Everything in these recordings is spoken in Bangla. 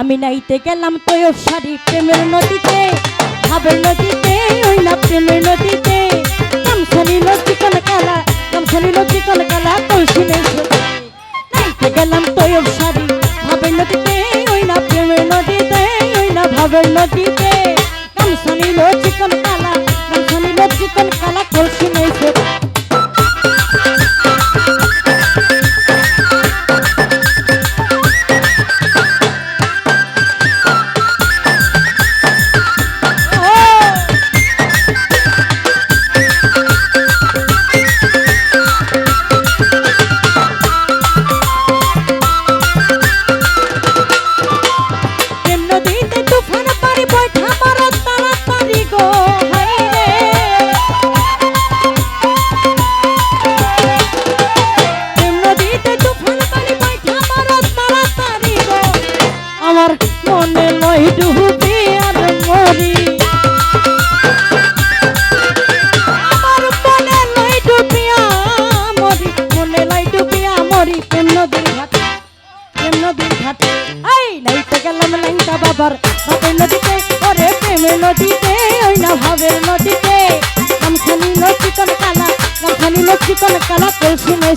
আমি নাইতে গেলাম তো তৈর শাড়ি প্রেমের নদীতে, ভাবের নদীতে, ওই না প্রেমের নদীতে। কামসানি লজ্জিকল কালা কামসানি লজ্জিকল কালা নেই নাইতে গেলাম তো তৈর শাড়ি, ভাবের নদীতে, ওই না প্রেমের নদীতে, ওই না ভাবের নদীতে। কামসানি লজ্জিকল কালা কামসানি লজ্জিকল কালা ঘাটে এই নাইতে গেলাম নাইতা বাবার। ভাবের নদীতে, ওরে প্রেমের নদীতে, ওই না ভাবের নদীতে। নামখানি লক্ষ্মী কোন কালা নামখানি লক্ষ্মী কোন কালা কলসি নেই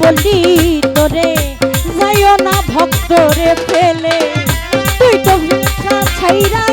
বলি তোরে যাইও না ভক্তরে ফেলে। তুই তো ছাইরা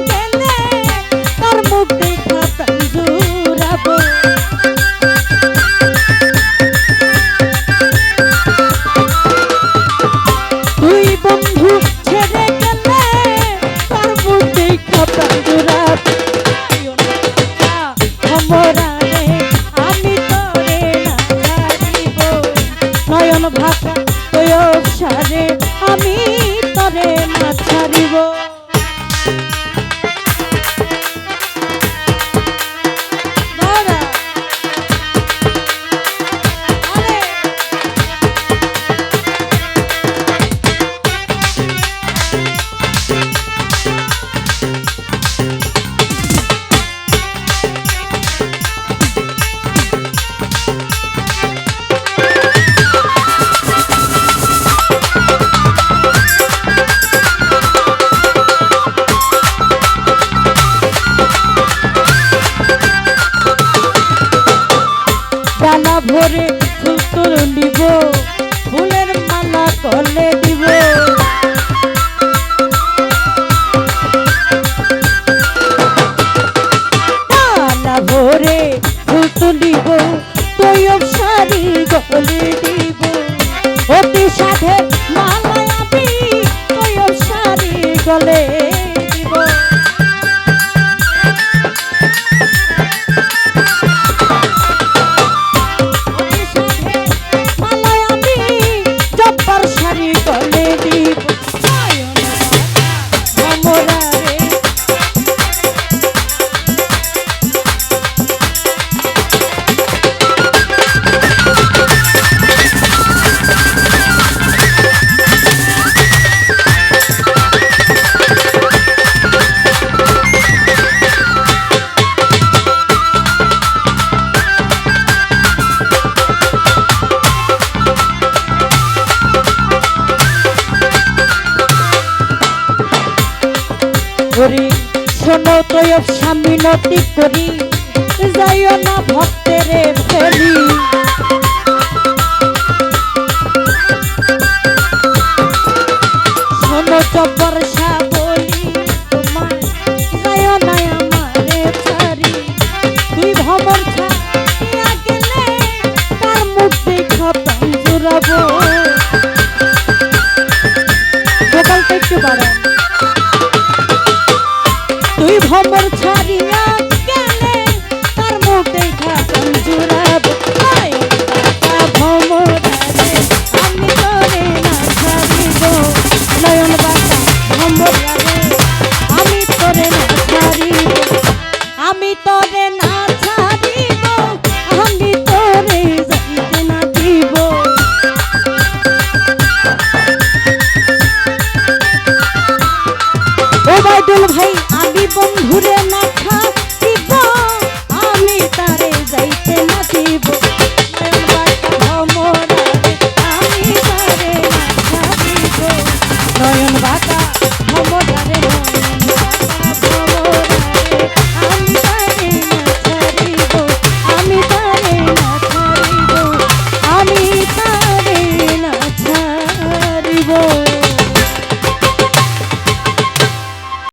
ঘরে ফুল তুলিব তুই শাড়ি গলে দিব অতি সাধের করি শোনো তোয় স্বামী নতি করি যাইও না ভক্তের ফেলি শোনো চপর I am the Wahl.